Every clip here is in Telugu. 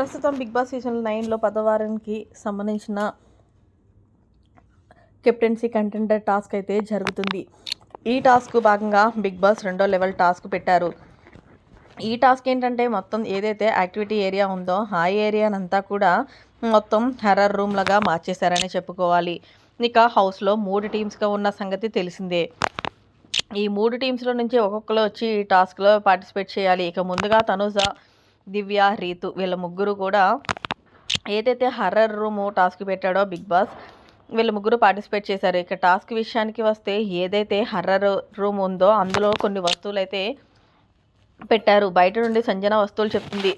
ప్రస్తుతం బిగ్ బాస్ సీజన్ నైన్లో పదవారానికి సంబంధించిన కెప్టెన్సీ కంటెండర్ టాస్క్ అయితే జరుగుతుంది. ఈ టాస్క్ భాగంగా బిగ్ బాస్ రెండో లెవెల్ టాస్క్ పెట్టారు. ఈ టాస్క్ ఏంటంటే మొత్తం ఏదైతే యాక్టివిటీ ఏరియా ఉందో ఆ ఏరియానంతా కూడా మొత్తం హెర్రర్ రూమ్లుగా మార్చేశారని చెప్పుకోవాలి. ఇక హౌస్లో మూడు టీమ్స్గా ఉన్న సంగతి తెలిసిందే. ఈ మూడు టీమ్స్లో నుంచి ఒక్కొక్కరు వచ్చి ఈ టాస్క్లో పార్టిసిపేట్ చేయాలి. ఇక ముందుగా తనుజ దివ్య రీతు వీళ్ళ ముగ్గురు కూడా ఏదైతే హర్రర్ రూమ్ టాస్క్ పెట్టాడో బిగ్ బాస్ వీళ్ళ ముగ్గురు పార్టిసిపేట్ చేశారు. ఇక టాస్క్ విషయానికి వస్తే ఏదైతే హర్రర్ రూమ్ ఉందో అందులో కొన్ని వస్తువులు అయితే పెట్టారు. బయట నుండి సంజన వస్తువులు చెప్తుంది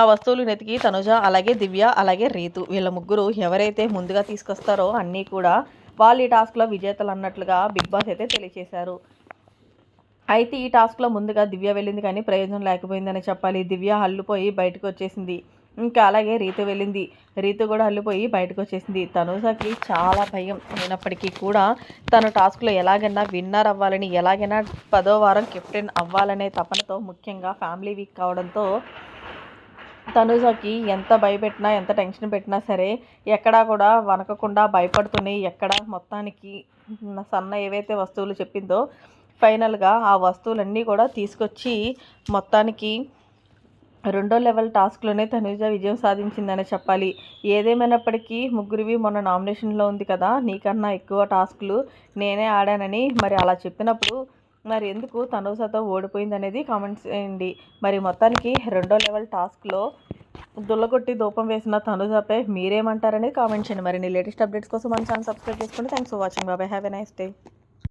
ఆ వస్తువులు నెతికి తనుజ అలాగే దివ్య అలాగే రీతు వీళ్ళ ముగ్గురు ఎవరైతే ముందుగా తీసుకొస్తారో అన్నీ కూడా వాళ్ళు ఈ టాస్క్లో విజేతలు అన్నట్లుగా బిగ్ బాస్ అయితే తెలియజేశారు అయితే ఈ టాస్క్లో ముందుగా దివ్య వెళ్ళింది కానీ ప్రయోజనం లేకపోయిందని చెప్పాలి. దివ్య హల్లుపోయి బయటకు వచ్చేసింది ఇంకా అలాగే రీతు వెళ్ళింది. రీతు కూడా అల్లిపోయి బయటకు వచ్చేసింది తనుజకి చాలా భయం అయినప్పటికీ కూడా తన టాస్క్లో ఎలాగైనా విన్నర్ అవ్వాలని ఎలాగైనా పదో వారం కెప్టెన్ అవ్వాలనే తపనతో ముఖ్యంగా ఫ్యామిలీ వీక్ కావడంతో తనుజాకి ఎంత భయపెట్టినా ఎంత టెన్షన్ పెట్టినా సరే ఎక్కడా కూడా వనకకుండా భయపడుతూనే ఎక్కడ మొత్తానికి సన్న ఏవైతే వస్తువులు చెప్పిందో ఫైనల్గా ఆ వస్తువులన్నీ కూడా తీసుకొచ్చి మొత్తానికి రెండో లెవెల్ టాస్క్లోనే తనుజ విజయం సాధించిందనే చెప్పాలి. ఏదేమైనప్పటికీ ముగ్గురివి మొన్న నామినేషన్లో ఉంది కదా నీకన్నా ఎక్కువ టాస్క్లు నేనే ఆడానని మరి అలా చెప్పినప్పుడు మరి ఎందుకు తనుజతో ఓడిపోయింది అనేది కామెంట్స్ చేయండి. మరి మొత్తానికి రెండో లెవెల్ టాస్క్లో దుల్లగొట్టి దూపం వేసిన తనుజపై మీరేమంటారనేది కామెంట్ చేయండి. మరి లేటెస్ట్ అప్డేట్స్ కోసం మన ఛానల్ సబ్స్క్రైబ్ చేసుకోండి. Thanks for watching. బాబాయ్. Have a nice day.